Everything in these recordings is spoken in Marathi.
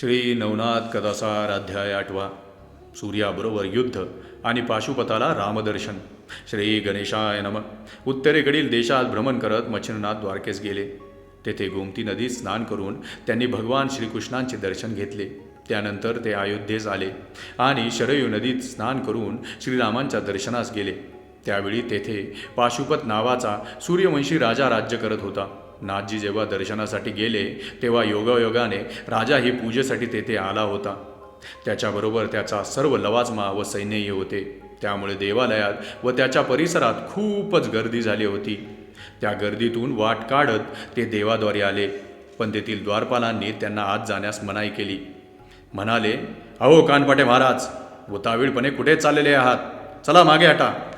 श्री नवनाथ कथासार अध्याय आठवा सूर्याबरोबर युद्ध आणि पाशुपताला रामदर्शन. श्री गणेशाय नम. उत्तरेकडील देशात भ्रमण करत मच्छिंद्रनाथ द्वारकेस गेले. तेथे गोमती नदीत स्नान करून त्यांनी भगवान श्रीकृष्णांचे दर्शन घेतले. त्यानंतर ते अयोध्येस आले आणि शरयू नदीत स्नान करून श्रीरामांच्या दर्शनास गेले. त्यावेळी तेथे पाशुपत नावाचा सूर्यवंशी राजा राज्य करत होता. नाथजी जेव्हा दर्शनासाठी गेले तेव्हा योगायोगाने राजा ही पूजेसाठी तेथे आला होता. त्याच्याबरोबर त्याचा सर्व लवाजमा व सैन्यही होते. त्यामुळे देवालयात व त्याच्या परिसरात खूपच गर्दी झाली होती. त्या गर्दीतून वाट काढत ते देवाद्वारे आले पण तेथील द्वारपालांनी त्यांना आत जाण्यास मनाई केली. म्हणाले अहो कानपाटे महाराज व तावीळपणे कुठे चाललेले आहात? चला मागे हटा.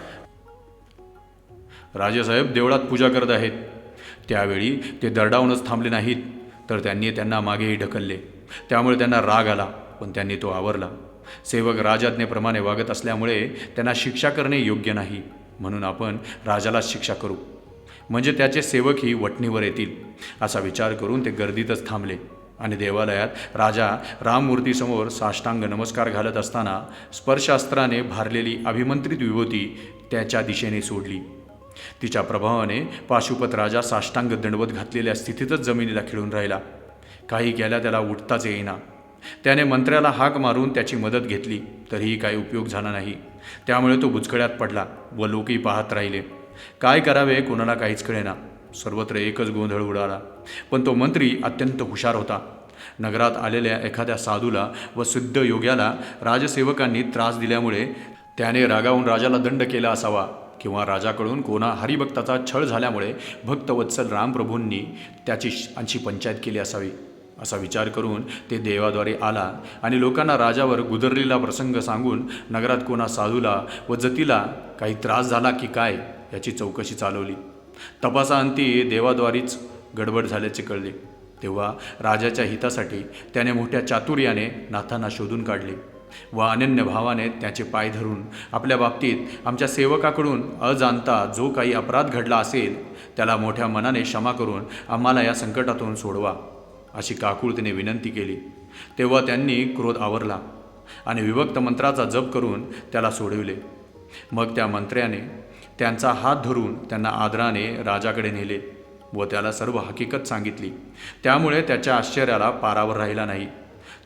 राजेसाहेब देवळात पूजा करत आहेत. त्यावेळी ते दरडावूनच थांबले नाहीत. तर त्यांनी त्यांना मागेही ढकलले. त्यामुळे त्यांना राग आला पण त्यांनी तो आवरला. सेवक राजाज्ञेप्रमाणे वागत असल्यामुळे त्यांना शिक्षा करणे योग्य नाही. म्हणून आपण राजालाच शिक्षा करू. म्हणजे त्याचे सेवकही वटणीवर येतील असा विचार करून ते गर्दीतच थांबले. आणि देवालयात राजा राममूर्तीसमोर साष्टांग नमस्कार घालत असताना स्पर्शास्त्राने भारलेली अभिमंत्रित विभूती त्याच्या दिशेने सोडली. तिच्या प्रभावाने पाशुपत राजा साष्टांग दंडवत घातलेल्या स्थितीतच जमिनीला खिळून राहिला. काही गेल्या त्याला उठताच येईना. त्याने मंत्र्याला हाक मारून त्याची मदत घेतली तरीही काही उपयोग झाला नाही. त्यामुळे तो बुचकळ्यात पडला व लोकही पाहत राहिले. काय करावे कोणाला काहीच कळेना. सर्वत्र एकच गोंधळ उडाला. पण तो मंत्री अत्यंत हुशार होता. नगरात आलेल्या एखाद्या साधूला व सिद्ध योग्याला राजसेवकांनी त्रास दिल्यामुळे त्याने रागावून राजाला दंड केला असावा. किंवा राजाकडून कोणा हरिभक्ताचा छळ झाल्यामुळे भक्तवत्सल रामप्रभूंनी त्याची अंशी पंचायत केली असावी असा विचार करून ते देवाद्वारे आला आणि लोकांना राजावर गुदरलेला प्रसंग सांगून नगरात कोणा साधूला व जतीला काही त्रास झाला की काय याची चौकशी चालवली. तपासाअंती देवाद्वारीच गडबड झाल्याचे कळले. तेव्हा राजाच्या हितासाठी त्याने मोठ्या चातुर्याने नाथांना शोधून काढले. व अनन्य भावाने त्याचे पाय धरून आपल्या बाबतीत आमच्या सेवकाकडून अजाणता जो काही अपराध घडला असेल त्याला मोठ्या मनाने क्षमा करून आम्हाला या संकटातून सोडवा अशी काकुळतीने विनंती केली. तेव्हा त्यांनी क्रोध आवरला आणि विभक्त मंत्राचा जप करून त्याला सोडविले. मग त्या मंत्र्याने त्यांचा हात धरून त्यांना आदराने राजाकडे नेले व त्याला सर्व हकीकत सांगितली. त्यामुळे त्याच्या आश्चर्याला पारावर राहिला नाही.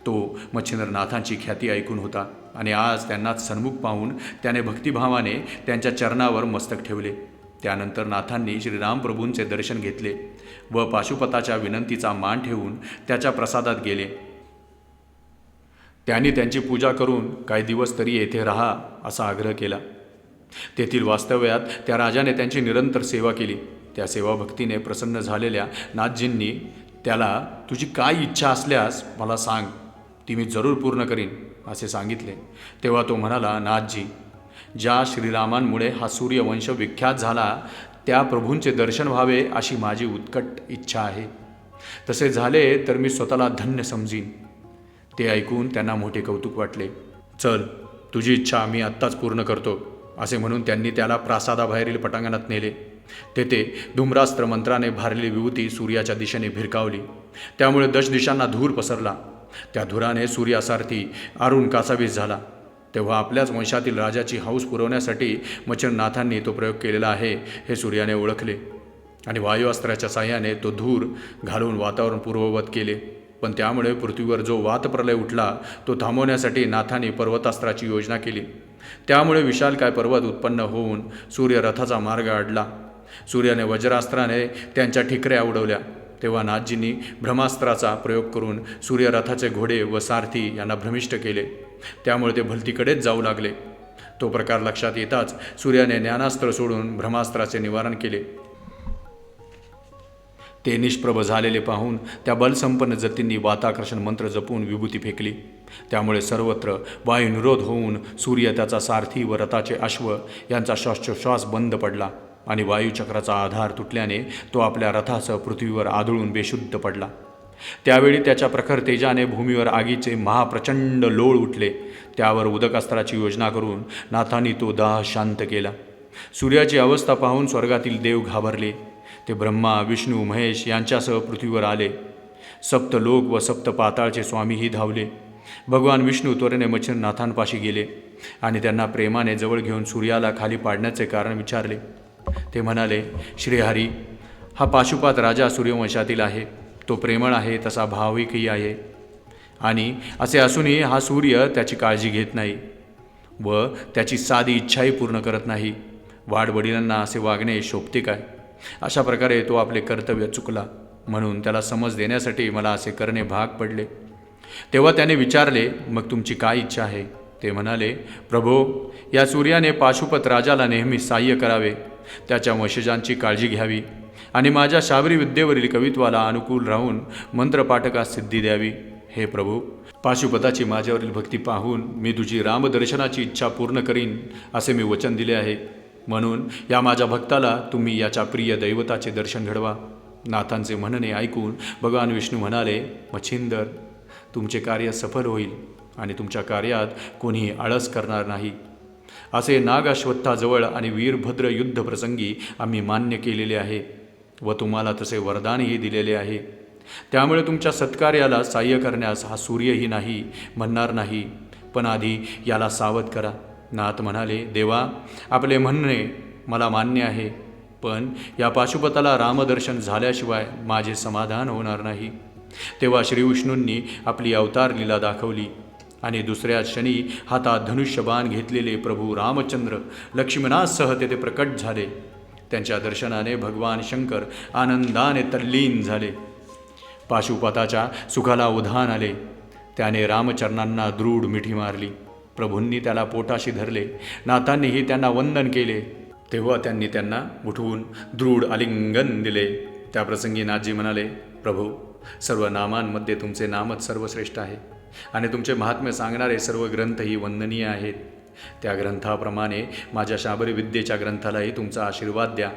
तो मच्छिंद्रनाथांची ख्याती ऐकून होता आणि आज त्यांना सन्मुख पाहून त्याने भक्तिभावाने त्यांच्या चरणावर मस्तक ठेवले. त्यानंतर नाथांनी श्रीरामप्रभूंचे दर्शन घेतले व पाशुपताच्या विनंतीचा मान ठेवून त्याच्या प्रसादात गेले. त्यांनी त्यांची पूजा करून काही दिवस तरी येथे राहा असा आग्रह केला. तेथील वास्तव्यात त्या राजाने त्यांची निरंतर सेवा केली. त्या सेवाभक्तीने प्रसन्न झालेल्या नाथजींनी त्याला तुझी काय इच्छा असल्यास मला सांग. ती मी जरूर पूर्ण करीन असे सांगितले. तेव्हा तो म्हणाला नाथजी ज्या श्रीरामांमुळे हा सूर्यवंश विख्यात झाला त्या प्रभूंचे दर्शन व्हावे अशी माझी उत्कट इच्छा आहे. तसे झाले तर मी स्वतःला धन्य समजीन. ते ऐकून त्यांना मोठे कौतुक वाटले. चल तुझी इच्छा मी आत्ताच पूर्ण करतो असे म्हणून त्यांनी त्याला प्रासादाबाहेरील पटांगणात नेले. तेथे धुम्रास्त्र मंत्राने भारलेली विभूती सूर्याच्या दिशेने भिरकावली. त्यामुळे दश दिशांना धूर पसरला. त्या धुराने सूर्यासारथी आरुण कासावीस झाला. तेव्हा आपल्याच वंशातील राजाची हौस पुरवण्यासाठी मच्छरनाथांनी तो प्रयोग केलेला आहे हे सूर्याने ओळखले. आणि वायुअस्त्राच्या साह्याने तो धूर घालून वातावरण पूर्ववत केले. पण त्यामुळे पृथ्वीवर जो वातप्रलय उठला तो थांबवण्यासाठी नाथाने पर्वतास्त्राची योजना केली. त्यामुळे विशालकाय पर्वत उत्पन्न होऊन सूर्यरथाचा मार्ग अडला सूर्याने वज्रास्त्राने त्यांच्या ठिकऱ्या उडवल्या. तेव्हा नाथजींनी ब्रह्मास्त्राचा प्रयोग करून सूर्यरथाचे घोडे व सारथी यांना भ्रमिष्ट केले. त्यामुळे ते भलतीकडेच जाऊ लागले. तो प्रकार लक्षात येताच सूर्याने ज्ञानास्त्र सोडून ब्रह्मास्त्राचे निवारण केले. ते निष्प्रभ झालेले पाहून त्या बलसंपन्न जतींनी वाताकर्षण मंत्र जपून विभूती फेकली. त्यामुळे सर्वत्र वायुनिरोध होऊन सूर्य त्याचा सारथी व रथाचे अश्व यांचा श्वासोश्वास बंद पडला. आणि वायुचक्राचा आधार तुटल्याने तो आपल्या रथासह पृथ्वीवर आदळून बेशुद्ध पडला. त्यावेळी त्याच्या प्रखर तेजाने भूमीवर आगीचे महाप्रचंड लोळ उठले. त्यावर उदकास्त्राची योजना करून नाथांनी तो दाह शांत केला. सूर्याची अवस्था पाहून स्वर्गातील देव घाबरले. ते ब्रह्मा विष्णू महेश यांच्यासह पृथ्वीवर आले. सप्त लोक व सप्त पाताळचे स्वामीही धावले. भगवान विष्णू त्वरेने मच्छरनाथांपाशी गेले आणि त्यांना प्रेमाने जवळ घेऊन सूर्याला खाली पाडण्याचे कारण विचारले. ते म्हणाले श्रीहरी हा पाशुपात राजा सूर्यवंशातील आहे. तो प्रेमळ आहे तसा भाविकही आहे. आणि असे असूनही हा सूर्य त्याची काळजी घेत नाही व त्याची साधी इच्छाही पूर्ण करत नाही. वाडवडिलांना असे वागणे शोभते काय? अशा प्रकारे तो आपले कर्तव्य चुकला. म्हणून त्याला समज देण्यासाठी मला असे करणे भाग पडले. तेव्हा त्याने विचारले मग तुमची काय इच्छा आहे? ते म्हणाले प्रभो या सूर्याने पाशुपत राजाला नेहमी साह्य करावे. त्याच्या वंशजांची काळजी घ्यावी आणि माझ्या शाबरी विद्येवरील कवित्वाला अनुकूल राहून मंत्रपाठकास सिद्धी द्यावी. हे प्रभू पाशुपताची माझ्यावरील भक्ती पाहून मी तुझी रामदर्शनाची इच्छा पूर्ण करीन असे मी वचन दिले आहे. म्हणून या माझ्या भक्ताला तुम्ही याच्या प्रिय दैवताचे दर्शन घडवा. नाथांचे म्हणणे ऐकून भगवान विष्णू म्हणाले मच्छिंदर तुमचे कार्य सफल होईल. आणि तुमच्या कार्यात कोणीही आळस करणार नाही. असे नाग अश्वत्थाजवळ आणि वीरभद्र युद्धप्रसंगी आम्ही मान्य केलेले आहे व तुम्हाला तसे वरदानही दिलेले आहे. त्यामुळे तुमच्या सत्कार्याला साह्य करण्यास हा सूर्यही नाही म्हणणार नाही. पण आधी याला सावध करा. नाथ म्हणाले देवा आपले म्हणणे मला मान्य आहे. पण या पाशुपताला रामदर्शन झाल्याशिवाय माझे समाधान होणार नाही तेव्हा श्रीविष्णूंनी आपली अवतार लीला दाखवली. आणि दुसऱ्या क्षणी हातात धनुष्यबाण घेतलेले प्रभू रामचंद्र लक्ष्मणासह तेथे प्रकट झाले. त्यांच्या दर्शनाने भगवान शंकर आनंदाने तल्लीन झाले. पाशुपताच्या सुखाला उधाण आले. त्याने रामचरणांना दृढ मिठी मारली. प्रभूंनी त्याला पोटाशी धरले. नाथांनीही त्यांना वंदन केले. तेव्हा त्यांनी त्यांना उठवून दृढ आलिंगन दिले. त्याप्रसंगी नाथजी म्हणाले प्रभू सर्व नामांमध्ये तुमचे नामच सर्वश्रेष्ठ आहे. आणि तुमचे महात्म्य सांगणारे सर्व ग्रंथही वंदनीय आहेत. त्या ग्रंथाप्रमाणे माझ्या शाबरी विद्येच्या ग्रंथालाही तुमचा आशीर्वाद द्या.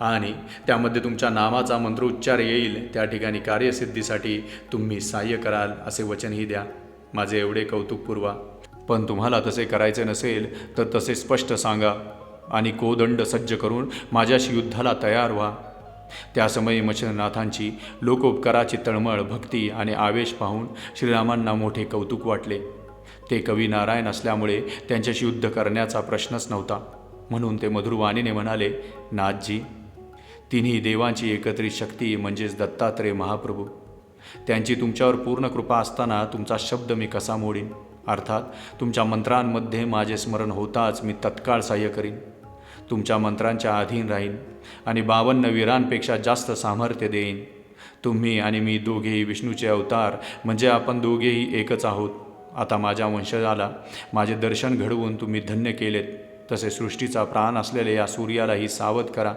आणि त्यामध्ये तुमच्या नामाचा मंत्रोच्चार येईल. त्या ठिकाणी कार्यसिद्धीसाठी तुम्ही सहाय्य कराल असे वचनही द्या. माझे एवढे कौतुक पुरवा. पण तुम्हाला तसे करायचे नसेल तर तसे स्पष्ट सांगा. आणि कोदंड सज्ज करून माझ्याशी युद्धाला तयार व्हा. त्या समयी मच्छिंद्रनाथांची लोकोपकाराची तळमळ भक्ती आणि आवेश पाहून श्रीरामांना मोठे कौतुक वाटले. ते कवी नारायण असल्यामुळे त्यांच्याशी युद्ध करण्याचा प्रश्नच नव्हता. म्हणून ते मधुरवाणीने म्हणाले नाथजी तिन्ही देवांची एकत्रित शक्ती म्हणजेच दत्तात्रय महाप्रभू. त्यांची तुमच्यावर पूर्ण कृपा असताना तुमचा शब्द मी कसा मोडीन? अर्थात तुमच्या मंत्रांमध्ये माझे स्मरण होताच मी तत्काळ साह्य करीन. तुमच्या मंत्रांच्या अधीन राहीन आणि बावन्न वीरांपेक्षा जास्त सामर्थ्य देईन. तुम्ही आणि मी दोघेही विष्णूचे अवतार म्हणजे आपण दोघेही एकच आहोत. आता माझ्या वंशजाला माझे दर्शन घडवून तुम्ही धन्य केलेत. तसे सृष्टीचा प्राण असलेल्या या सूर्यालाही सावध करा.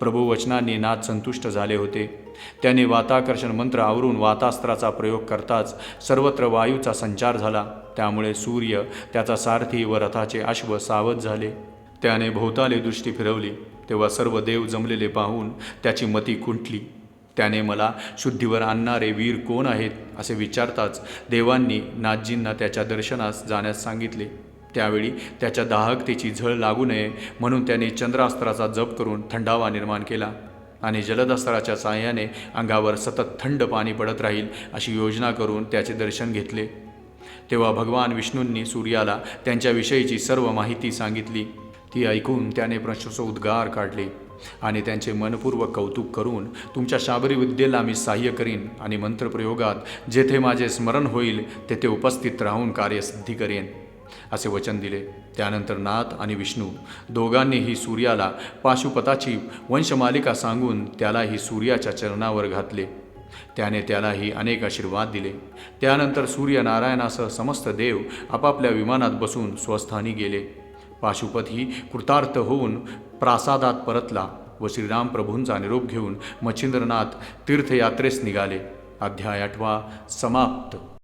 प्रभू वचनांनी नाथ संतुष्ट झाले होते. त्याने वाताकर्षण मंत्र आवरून वातास्त्राचा प्रयोग करताच सर्वत्र वायूचा संचार झाला. त्यामुळे सूर्य त्याचा सारथी व रथाचे अश्व सावध झाले. त्याने भोवताले दृष्टी फिरवली. तेव्हा सर्व देव जमलेले पाहून त्याची मती खुंटली त्याने मला शुद्धीवर आणणारे वीर कोण आहेत? असे विचारताच देवांनी नाथजींना त्याच्या दर्शनास जाण्यास सांगितले. त्यावेळी त्याच्या दाहकतेची झळ लागू नये म्हणून त्याने चंद्रास्त्राचा जप करून थंडावा निर्माण केला आणि जलदस्त्राच्या साह्याने अंगावर सतत थंड पाणी पडत राहील अशी योजना करून त्याचे दर्शन घेतले. तेव्हा भगवान विष्णूंनी सूर्याला त्यांच्याविषयीची सर्व माहिती सांगितली. ती ऐकून त्याने प्रशंस उद्गार काढले आणि त्यांचे मनपूर्वक कौतुक करून तुमच्या शाबरी विद्येला मी साह्य करीन आणि मंत्रप्रयोगात जेथे माझे स्मरण होईल तेथे उपस्थित राहून कार्यसिद्धी करेन. असे वचन दिले. त्यानंतर नाथ आणि विष्णू दोघांनीही सूर्याला पाशुपताची वंशमालिका सांगून त्यालाही सूर्याच्या चरणावर घातले. त्याने त्यालाही अनेक आशीर्वाद दिले. त्यानंतर सूर्यनारायणासह समस्त देव आपापल्या विमानात बसून स्वस्थानी गेले. पाशुपतही कृतार्थ होऊन प्रासादात परतला व श्रीराम प्रभूंचा निरोप घेऊन मच्छिंद्रनाथ तीर्थयात्रेस निघाले. अध्याय आठवा समाप्त.